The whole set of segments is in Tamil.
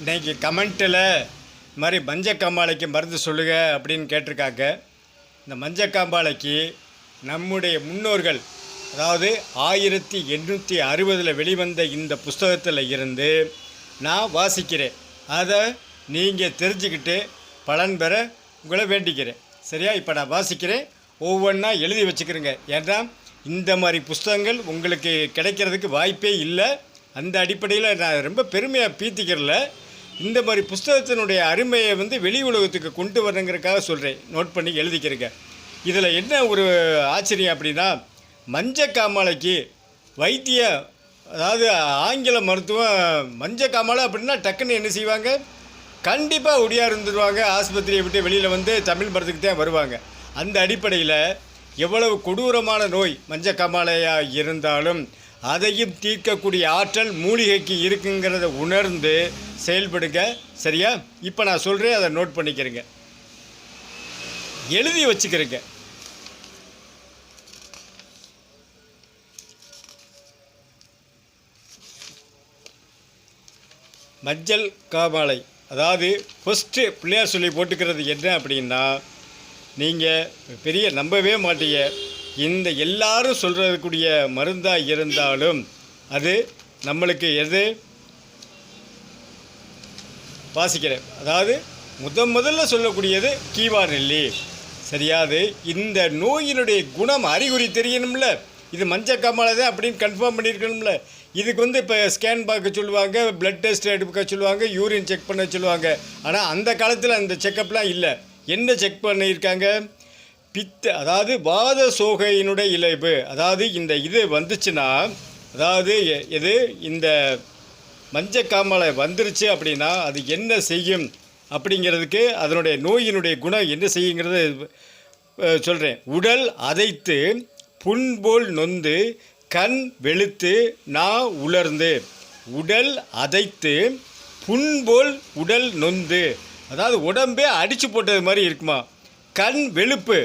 இன்றைக்கி கமெண்ட்டில் இது மாதிரி மஞ்சக்காம்பாளைக்கு மருந்து சொல்லுங்க அப்படின்னு கேட்டிருக்காங்க. இந்த மஞ்சக்காம்பாளைக்கு நம்முடைய முன்னோர்கள் அதாவது ஆயிரத்தி எண்ணூற்றி அறுபதில் வெளிவந்த இந்த புஸ்தகத்தில் இருந்து நான் வாசிக்கிறேன். அதை நீங்கள் தெரிஞ்சுக்கிட்டு பலன் பெற உங்களை வேண்டிக்கிறேன். சரியா? இப்போ நான் வாசிக்கிறேன். ஒவ்வொன்றா எழுதி வச்சுக்கிறேங்க. ஏன்னா இந்த மாதிரி புஸ்தகங்கள் உங்களுக்கு கிடைக்கிறதுக்கு வாய்ப்பே இல்லை. அந்த அடிப்படையில் நான் ரொம்ப பெருமையாக பீத்திக்கிறல. இந்த மாதிரி புஸ்தகத்தினுடைய அருமையை வந்து வெளி உலகத்துக்கு கொண்டு வரணுங்கிறக்காக சொல்கிறேன் நோட் பண்ணி எழுதிக்கிறேங்க. இதில் என்ன ஒரு ஆச்சரியம் அப்படின்னா மஞ்ச காமாலைக்கு வைத்திய அதாவது ஆங்கில மருத்துவம் மஞ்ச காமாலை அப்படின்னா டக்குன்னு என்ன செய்வாங்க? கண்டிப்பாக ஒடியாக இருந்துருவாங்க ஆஸ்பத்திரியை விட்டு வெளியில் வந்து தமிழ் மருந்துக்கு தான் வருவாங்க. அந்த அடிப்படையில் எவ்வளவு கொடூரமான நோய் மஞ்ச காமாலையாக இருந்தாலும் அதையும் தீர்க்கக்கூடிய ஆற்றல் மூலிகைக்கு இருக்குங்கிறத உணர்ந்து செயல்படுங்க. சரியா? இப்போ நான் சொல்கிறேன் அதை நோட் பண்ணிக்கிறேங்க. எழுதி வச்சுக்கிறேங்க. மஞ்சள் காமாலை. அதாவது ஃபஸ்ட்டு பிள்ளையார் சொல்லி போட்டுக்கிறது என்ன அப்படின்னா நீங்கள் பெரிய நம்பவே மாட்டீங்க. இந்த எல்லாரும் சொல்கிறதுக்கூடிய மருந்தாக இருந்தாலும் அது நம்மளுக்கு எது? வாசிக்கிறேன். அதாவது முத முதல்ல சொல்லக்கூடியது கீவா நெல்லி. சரியாது இந்த நோயினுடைய குணம் அறிகுறி தெரியணும்ல. இது மஞ்சள் காமாலை தான் அப்படின்னு கன்ஃபார்ம் பண்ணியிருக்கணும்ல. இதுக்கு வந்து இப்போ ஸ்கேன் பார்க்க சொல்லுவாங்க பிளட் டெஸ்ட் எடுக்க சொல்லுவாங்க யூரின் செக் பண்ண சொல்லுவாங்க. ஆனால் அந்த காலத்தில் அந்த செக்கப்லாம் இல்லை. என்ன செக் பண்ணியிருக்காங்க? பித்த அதாவது வாத சோகையினுடைய இழைப்பு அதாவது இந்த இது வந்துச்சுன்னா அதாவது எ- இது இந்த மஞ்சக்காமலை வந்துருச்சு அப்படின்னா அது என்ன செய்யும் அப்படிங்கிறதுக்கு அதனுடைய நோயினுடைய குணம் என்ன செய்யுங்கிறத சொல்கிறேன் உடல் அதைத்து புண்போல் நொந்து கண் வெளுத்து நா உலர்ந்து. உடல் அதைத்து புண்போல் உடல் நொந்து. அதாவது உடம்பே அடித்து போட்டது மாதிரி இருக்குமா? கண் வெளுப்பு.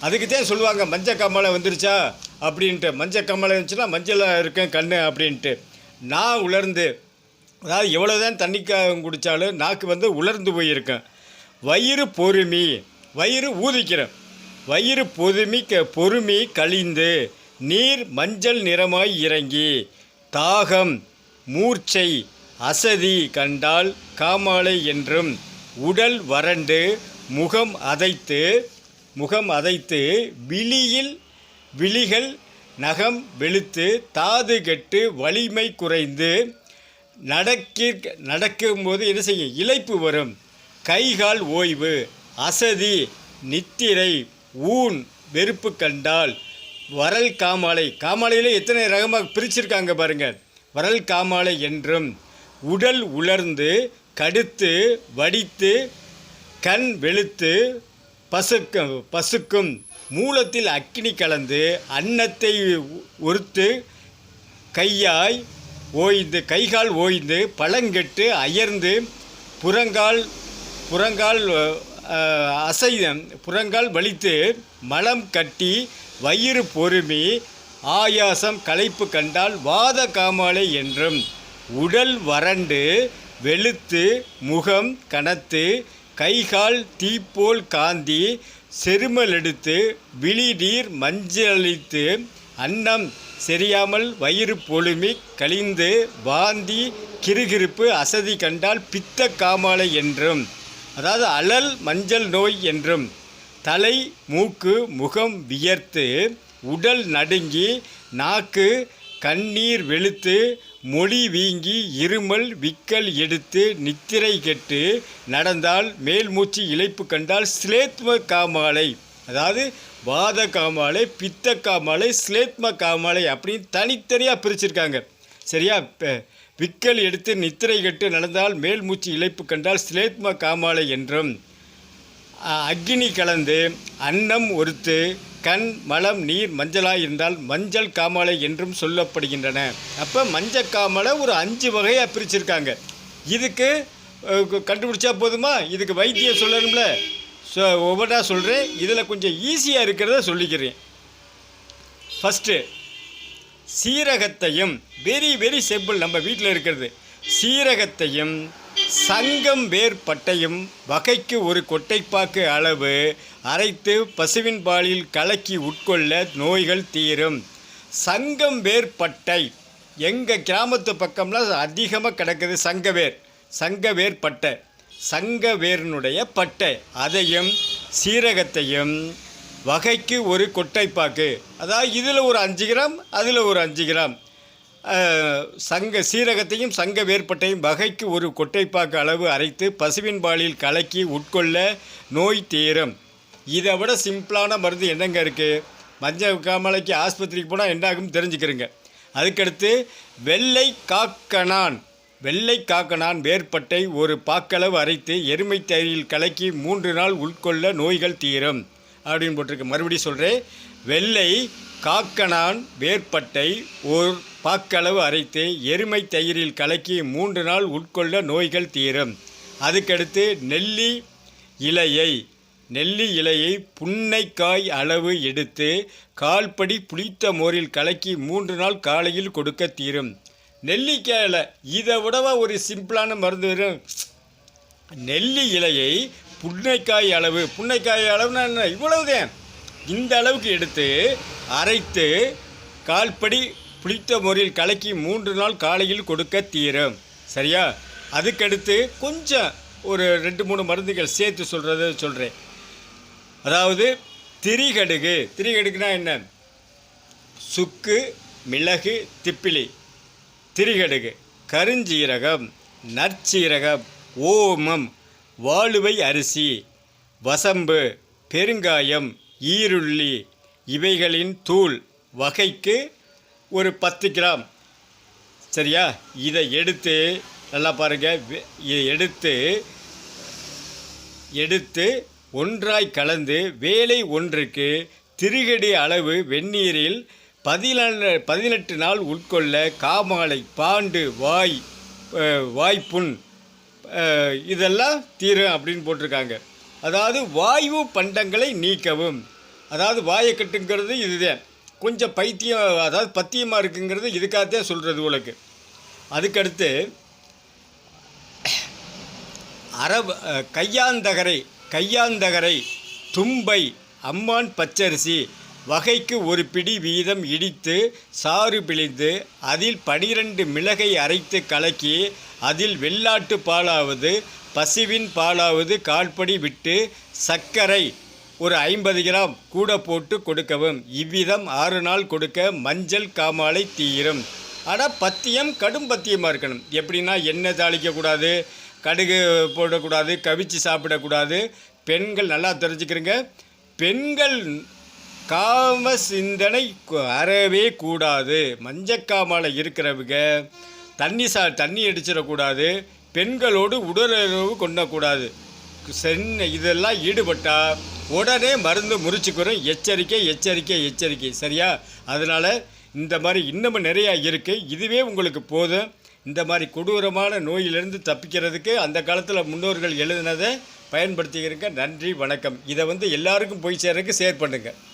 அதுக்கு தான் சொல்லுவாங்க மஞ்சள் கம்மலை வந்துருச்சா? அப்படின்ட்டு. மஞ்சள் கம்மலை இருந்துச்சுன்னா மஞ்சளாக இருக்கேன் கண் அப்படின்ட்டு. நான் உலர்ந்து அதாவது எவ்வளோதான் தண்ணி க- குடித்தாலும் நாக்கு வந்து உலர்ந்து போயிருக்கேன் வயிறு பொறுமி வயிறு ஊதிக்கிறேன். வயிறு பொறுமி க பொறுமி கழிந்து நீர் மஞ்சள் நிறமாய் இறங்கி தாகம் மூர்ச்சை அசதி கண்டால் காமாலை என்றும் உடல் வறண்டு முகம் அதைத்து முகம் அதைத்து விழியில் விழிகள் நகம் வெளுத்து தாது கெட்டு வலிமை குறைந்து நடக்கி நடக்கும்போது என்ன செய்யும் இழைப்பு வரும். கைகால் ஓய்வு அசதி நித்திரை ஊன் வெறுப்பு கண்டால் வரல் காமாலை. காமாலையில் எத்தனை ரகமாக பிரிச்சிருக்காங்க பாருங்கள் வரல் காமாலை என்றும் உடல் உலர்ந்து கடுத்து வடித்து கண் வெளுத்து பசுக்கும் பசுக்கும் மூலத்தில் அக்கினி கலந்து அன்னத்தை ஒருத்து கையாய் ஓய்ந்து கைகால் ஓய்ந்து பழங்கெட்டு அயர்ந்து புறங்கால் புறங்கால் அசை புறங்கால் வலித்து மலம் கட்டி வயிறு பொறுமி ஆயாசம் களைப்பு கண்டால் வாத காமாலை என்றும் உடல் வறண்டு வெளுத்து முகம் கனத்து கைகால் தீப்போல் காந்தி செருமல் எடுத்து விழி நீர் மஞ்சளித்து அன்னம் செரியாமல் வயிறு பொழுமி கழிந்து வாந்தி கிறுகிறுப்பு அசதி கண்டால் பித்த காமாலை என்றும் அதாவது அலல் மஞ்சள் நோய் என்றும் தலை மூக்கு முகம் வியர்த்து உடல் நடுங்கி நாக்கு கண்ணீர் வெளுத்து மொழி வீங்கி இருமல் விக்கல் எடுத்து நித்திரை கெட்டு நடந்தால் மேல் மூச்சு இழைப்பு கண்டால் ஸ்லேத்ம காமாலை அதாவது வாத காமாலை பித்த காமாலை ஸ்லேத்ம காமாலை அப்படின்னு தனித்தனியாக பிரிச்சிருக்காங்க. சரியா? இப்போ விக்கல் எடுத்து நித்திரை கெட்டு நடந்தால் மேல் மூச்சு இளைப்பு கண்டால் ஸ்லேத்ம காமாலை என்றும் அக்னி கலந்து அன்னம் ஒருத்து கண் மலம் நீர் மஞ்சளாக இருந்தால் மஞ்சள் காமாலை என்றும் சொல்லப்படுகின்றன. அப்போ மஞ்சள் காமாலை ஒரு அஞ்சு வகையாக பிரிச்சிருக்காங்க. இதுக்கு கண்டுபிடிச்சா போதுமா? இதுக்கு வைத்தியம் சொல்லணும்ல? ஸோ ஒவ்வொன்றா சொல்கிறேன் இதில் கொஞ்சம் ஈஸியாக இருக்கிறத சொல்லிக்கிறேன். ஃபஸ்ட்டு சீரகத்தையும் வெரி வெரி சிம்பிள் நம்ம வீட்டில் இருக்கிறது. சீரகத்தையும் சங்கம் வேர் பட்டையும் வகைக்கு ஒரு கொட்டைப்பாக்கு அளவு அரைத்து பசுவின் பாலில் கலக்கி உட்கொள்ள நோய்கள் தீரும். சங்கம் வேர் பட்டை எங்கள் கிராமத்து பக்கம்லாம் அதிகமாக கிடக்குது சங்கவேர் சங்கவேர் பட்டை சங்கவேரினுடைய பட்டை. அதையும் சீரகத்தையும் வகைக்கு ஒரு கொட்டைப்பாக்கு. அதாவது இதில் ஒரு அஞ்சு கிராம் அதில் ஒரு அஞ்சு கிராம். சங்க சீரகத்தையும் சங்க வேர்பட்டையும் வகைக்கு ஒரு கொட்டைப்பாக்கு அளவு அரைத்து பசுவின் பாலில் கலக்கி உட்கொள்ள நோய் தீரும். இதை விட சிம்பிளான மருந்து என்னங்க இருக்குது மஞ்சள் காமலைக்கு ஆஸ்பத்திரிக்கு போனால் என்னாகும் தெரிஞ்சுக்கிறங்க. அதுக்கடுத்து வெள்ளை காக்கணான் வெள்ளை காக்கணான் வேர்பட்டை ஒரு பாக்களவு அரைத்து எருமை தயிரில் கலக்கி மூன்று நாள் உட்கொள்ள நோய்கள் தீரும். அப்படின்னு போட்டிருக்கு. மறுபடியும் சொல்கிறேன் வெள்ளை காக்கனான் வேர்பட்டை ஓர் பாக்களவு அரைத்து எருமை தயிரில் கலக்கி மூன்று நாள் உட்கொள்ள நோய்கள் தீரும். அதுக்கடுத்து நெல்லி இலையை நெல்லி இலையை புன்னைக்காய் அளவு எடுத்து கால்படி புளித்த மோரில் கலக்கி மூன்று நாள் காலையில் கொடுக்க தீரும். நெல்லிக்காயில் இதை விடவா ஒரு சிம்பிளான மருந்து வரும்? நெல்லி இலையை புன்னைக்காய் அளவு புன்னைக்காய் அளவுனா என்ன? இவ்வளவுதான் இந்த அளவுக்கு எடுத்து அரைத்து கால்படி புளித்த முறையில் கலக்கி மூன்று நாள் காலையில் கொடுக்க தீரும். சரியா? அதுக்கடுத்து கொஞ்சம் ஒரு ரெண்டு மூணு மருந்துகள் சேர்த்து சொல்கிறத சொல்கிறேன் அதாவது திரிகடுகு. திரிகடுகுனா என்ன? சுக்கு மிளகு திப்பிலி. திரிகடுகு. கருஞ்சீரகம் நற்சீரகம் ஓமம் வாழுவை அரிசி வசம்பு பெருங்காயம் ஈருள்ளி இவைகளின் தூள் வகைக்கு ஒரு பத்து கிராம். சரியா? இதை எடுத்து நல்லா பாருங்கள் வெ- இதை எடுத்து எடுத்து ஒன்றாய் கலந்து வேலை ஒன்றுக்கு திருகடி அளவு வெந்நீரில் பதினெண்டு பதினெட்டு நாள் உட்கொள்ள காமாலை பாண்டு வாய் வாய்ப்புண் இதெல்லாம் தீரும் அப்படின்னு போட்டிருக்காங்க. அதாவது வாயு பண்டங்களை நீக்கவும். அதாவது வாயை கட்டுங்கிறது இதுதான் கொஞ்சம் பைத்தியம் அதாவது பத்தியமாக இருக்குங்கிறது இதுக்காகத்தான் சொல்கிறது உங்களுக்கு அதுக்கடுத்து அரபு கையாந்தகரை கையாந்தகரை தும்பை அம்மான் பச்சரிசி வகைக்கு ஒரு பிடி வீதம் இடித்து சாறு பிழிந்து அதில் பனிரெண்டு மிளகை அரைத்து கலக்கி அதில் வெள்ளாட்டு பாலாவது பசுவின் பாலாவது கால்படி விட்டு சர்க்கரை ஒரு ஐம்பது கிராம் கூட போட்டு கொடுக்கவும். இவ்விதம் ஆறு நாள் கொடுக்க மஞ்சள் காமாலை தீரும். ஆனால் பத்தியம் கடும் பத்தியமாக இருக்கணும். எப்படின்னா எண்ணெய் தாளிக்கக்கூடாது கடுகு போடக்கூடாது கவிச்சு சாப்பிடக்கூடாது. பெண்கள் நல்லா தெரிஞ்சுக்கிறங்க. பெண்கள் காம சிந்தனை அறவே கூடாது. மஞ்சக்காமலை இருக்கிறவங்க தண்ணி சா தண்ணி அடிச்சிடக்கூடாது. பெண்களோடு உடலுறவு கொண்டக்கூடாது. சென் இதெல்லாம் ஈடுபட்டால் உடனே மருந்து முறிச்சுக்கிறோம். எச்சரிக்கை எச்சரிக்கை எச்சரிக்கை. சரியா? அதனால் இந்த மாதிரி இன்னமும் நிறையா இருக்குது இதுவே உங்களுக்கு போதும். இந்த மாதிரி கொடூரமான நோயிலிருந்து தப்பிக்கிறதுக்கு அந்த காலத்தில் முன்னோர்கள் எழுதினதை பயன்படுத்திக்கிறேங்க நன்றி வணக்கம். இதை வந்து எல்லாருக்கும் போய் சேர்றதுக்கு ஷேர் பண்ணுங்கள்